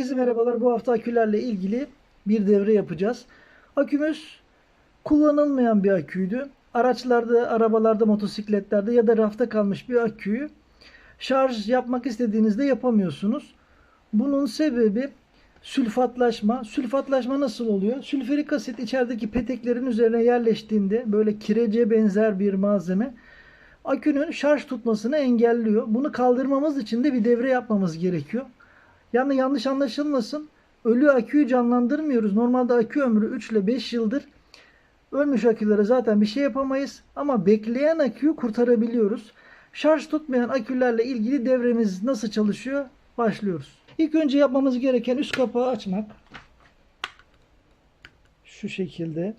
Herkese merhabalar. Bu hafta akülerle ilgili bir devre yapacağız. Akümüz kullanılmayan bir aküydü. Araçlarda, arabalarda, motosikletlerde ya da rafta kalmış bir aküyü şarj yapmak istediğinizde yapamıyorsunuz. Bunun sebebi sülfatlaşma. Sülfatlaşma nasıl oluyor? Sülfürik asit içerideki peteklerin üzerine yerleştiğinde böyle kirece benzer bir malzeme akünün şarj tutmasını engelliyor. Bunu kaldırmamız için de bir devre yapmamız gerekiyor. Yani yanlış anlaşılmasın. Ölü aküyü canlandırmıyoruz. Normalde akü ömrü 3 ile 5 yıldır. Ölmüş akülere zaten bir şey yapamayız. Ama bekleyen aküyü kurtarabiliyoruz. Şarj tutmayan akülerle ilgili devremiz nasıl çalışıyor? Başlıyoruz. İlk önce yapmamız gereken üst kapağı açmak. Şu şekilde.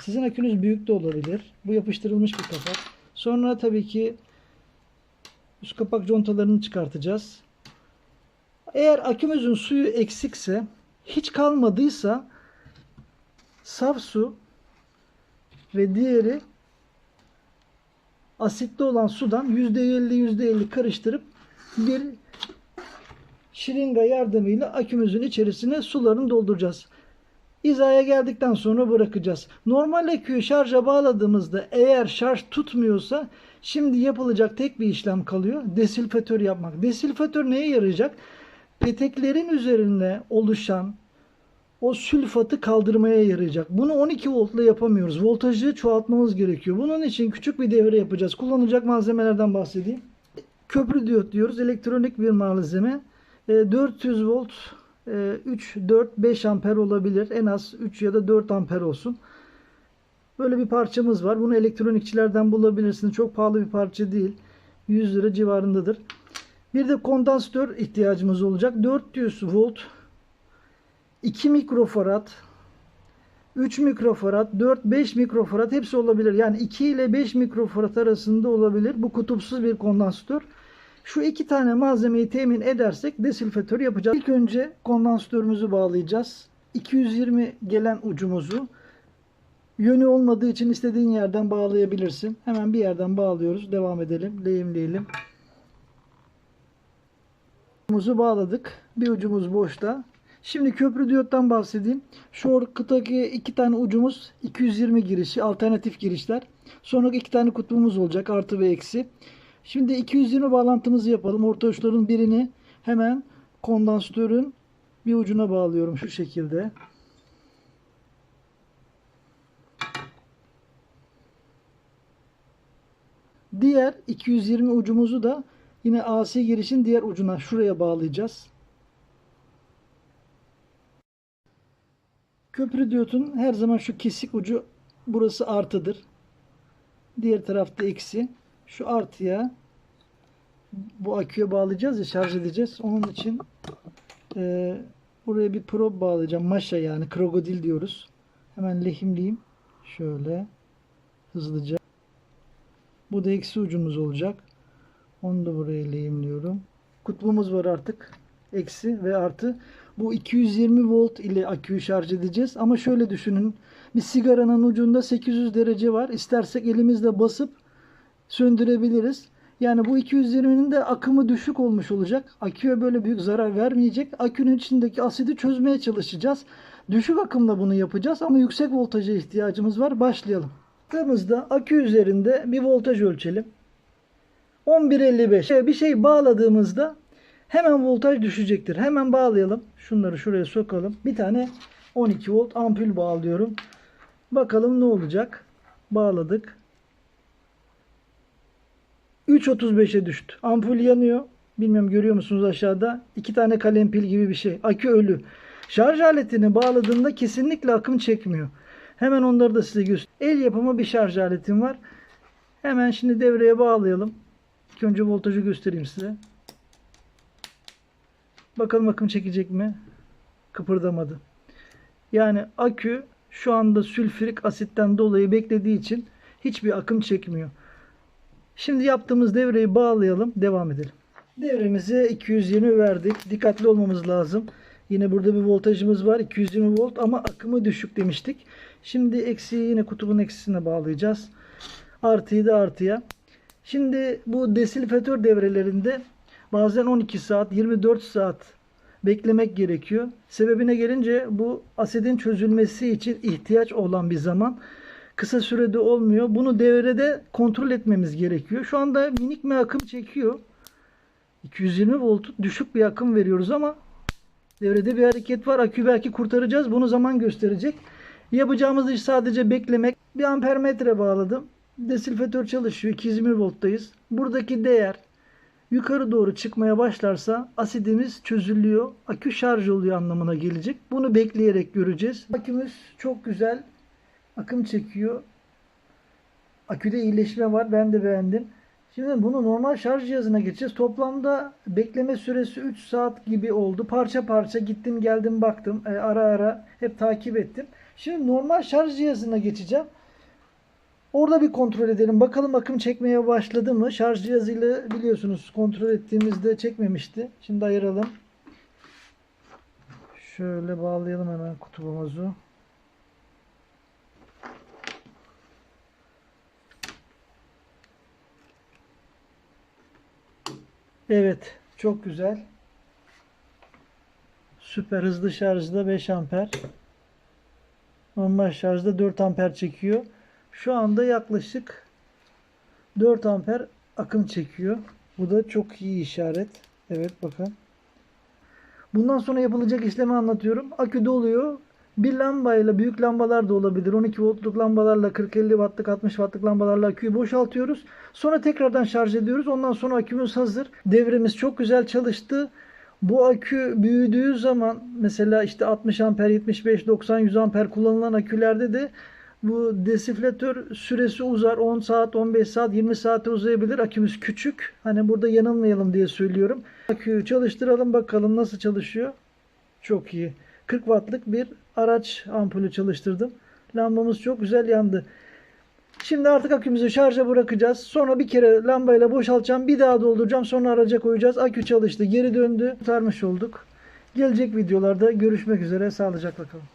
Sizin akünüz büyük de olabilir. Bu yapıştırılmış bir kapak. Sonra tabii ki üst kapak contalarını çıkartacağız. Eğer akümüzün suyu eksikse hiç kalmadıysa saf su ve diğeri asitli olan sudan %50 %50 karıştırıp bir şiringa yardımıyla akümüzün içerisine sularını dolduracağız. Hizaya geldikten sonra bırakacağız. Normal aküyü şarja bağladığımızda eğer şarj tutmuyorsa şimdi yapılacak tek bir işlem kalıyor. Desilfatör yapmak. Desilfatör neye yarayacak? Peteklerin üzerinde oluşan o sülfatı kaldırmaya yarayacak. Bunu 12 voltla yapamıyoruz. Voltajı çoğaltmamız gerekiyor. Bunun için küçük bir devre yapacağız. Kullanılacak malzemelerden bahsedeyim. Köprü diyot diyoruz. Elektronik bir malzeme. E, 400 volt, e, 3, 4, 5 amper olabilir. En az 3 ya da 4 amper olsun. Böyle bir parçamız var. Bunu elektronikçilerden bulabilirsiniz. Çok pahalı bir parça değil. 100 lira civarındadır. Bir de kondansatör ihtiyacımız olacak. 400 volt 2 mikrofarad 3 mikrofarad 4-5 mikrofarad hepsi olabilir. Yani 2 ile 5 mikrofarad arasında olabilir. Bu kutupsuz bir kondansatör. Şu iki tane malzemeyi temin edersek desilfatör yapacağız. İlk önce kondansatörümüzü bağlayacağız. 220 gelen ucumuzu yönü olmadığı için istediğin yerden bağlayabilirsin. Hemen bir yerden bağlıyoruz. Devam edelim. Lehimleyelim. Ucumuzu bağladık. Bir ucumuz boşta. Şimdi köprü diyottan bahsedeyim. Şu ortadaki iki tane ucumuz 220 girişi, alternatif girişler. Sonra iki tane kutbumuz olacak artı ve eksi. Şimdi 220 bağlantımızı yapalım. Orta uçların birini hemen kondansatörün bir ucuna bağlıyorum şu şekilde. Diğer 220 ucumuzu da yine AC girişin diğer ucuna şuraya bağlayacağız. Köprü diyotun her zaman şu kesik ucu burası artıdır. Diğer tarafta eksi. Şu artıya bu aküye bağlayacağız ya şarj edeceğiz. Onun için e, buraya bir probe bağlayacağım. Maşa yani krokodil diyoruz. Hemen lehimleyeyim. Şöyle hızlıca. Bu da eksi ucumuz olacak. Onu da buraya lehimliyorum. Kutbumuz var artık. Eksi ve artı. Bu 220 volt ile aküyü şarj edeceğiz. Ama şöyle düşünün. Bir sigaranın ucunda 800 derece var. İstersek elimizle basıp söndürebiliriz. Yani bu 220'nin de akımı düşük olmuş olacak. Aküye böyle büyük zarar vermeyecek. Akünün içindeki asidi çözmeye çalışacağız. Düşük akımla bunu yapacağız ama yüksek voltaja ihtiyacımız var. Başlayalım. Baktığımızda akü üzerinde bir voltaj ölçelim. 11.55. Bir şey bağladığımızda hemen voltaj düşecektir. Hemen bağlayalım. Şunları şuraya sokalım. Bir tane 12 volt ampul bağlıyorum. Bakalım ne olacak. Bağladık. 3.35'e düştü. Ampul yanıyor. Bilmiyorum görüyor musunuz aşağıda? İki tane kalem pil gibi bir şey. Akü ölü. Şarj aletini bağladığında kesinlikle akım çekmiyor. Hemen onları da size göstereyim. El yapımı bir şarj aletim var. Hemen şimdi devreye bağlayalım. İlk önce voltajı göstereyim size. Bakalım akım çekecek mi? Kıpırdamadı. Yani akü şu anda sülfürik asitten dolayı beklediği için hiçbir akım çekmiyor. Şimdi yaptığımız devreyi bağlayalım. Devam edelim. Devremize 220 verdik. Dikkatli olmamız lazım. Yine burada bir voltajımız var. 220 volt ama akımı düşük demiştik. Şimdi eksiği yine kutubun eksisine bağlayacağız. Artıyı da artıya. Şimdi bu desilfatör devrelerinde bazen 12 saat, 24 saat beklemek gerekiyor. Sebebine gelince bu asidin çözülmesi için ihtiyaç olan bir zaman kısa sürede olmuyor. Bunu devrede kontrol etmemiz gerekiyor. Şu anda minik bir akım çekiyor. 220 volt düşük bir akım veriyoruz ama devrede bir hareket var. Akü belki kurtaracağız. Bunu zaman gösterecek. Yapacağımız iş sadece beklemek. Bir ampermetre bağladım. Desilfatör çalışıyor. 220 volttayız. Buradaki değer yukarı doğru çıkmaya başlarsa asidimiz çözülüyor. Akü şarj oluyor anlamına gelecek. Bunu bekleyerek göreceğiz. Akümüz çok güzel. Akım çekiyor. Aküde iyileşme var. Ben de beğendim. Şimdi bunu normal şarj cihazına geçeceğiz. Toplamda bekleme süresi 3 saat gibi oldu. Parça parça gittim geldim baktım. E, ara ara hep takip ettim. Şimdi normal şarj cihazına geçeceğim. Orada bir kontrol edelim. Bakalım akım çekmeye başladı mı? Şarj cihazıyla biliyorsunuz kontrol ettiğimizde çekmemişti. Şimdi ayıralım. Şöyle bağlayalım hemen kutubumuzu. Evet. Çok güzel. Süper hızlı şarjda 5 amper. Normal şarjda 4 amper çekiyor. Şu anda yaklaşık 4 amper akım çekiyor. Bu da çok iyi işaret. Evet bakın. Bundan sonra yapılacak işlemi anlatıyorum. Akü doluyor. Bir lambayla büyük lambalar da olabilir. 12 voltluk lambalarla 40-50 wattlık 60 wattlık lambalarla aküyü boşaltıyoruz. Sonra tekrardan şarj ediyoruz. Ondan sonra akümüz hazır. Devremiz çok güzel çalıştı. Bu akü büyüdüğü zaman mesela işte 60 amper, 75, 90, 100 amper kullanılan akülerde de bu desiflatör süresi uzar. 10 saat, 15 saat, 20 saate uzayabilir. Akümüz küçük. Hani burada yanılmayalım diye söylüyorum. Aküyü çalıştıralım bakalım nasıl çalışıyor. Çok iyi. 40 wattlık bir araç ampulü çalıştırdım. Lambamız çok güzel yandı. Şimdi artık akümüzü şarja bırakacağız. Sonra bir kere lambayla boşaltacağım. Bir daha dolduracağım. Sonra araca koyacağız. Akü çalıştı. Geri döndü. Kurtarmış olduk. Gelecek videolarda görüşmek üzere. Sağlıcakla kalın.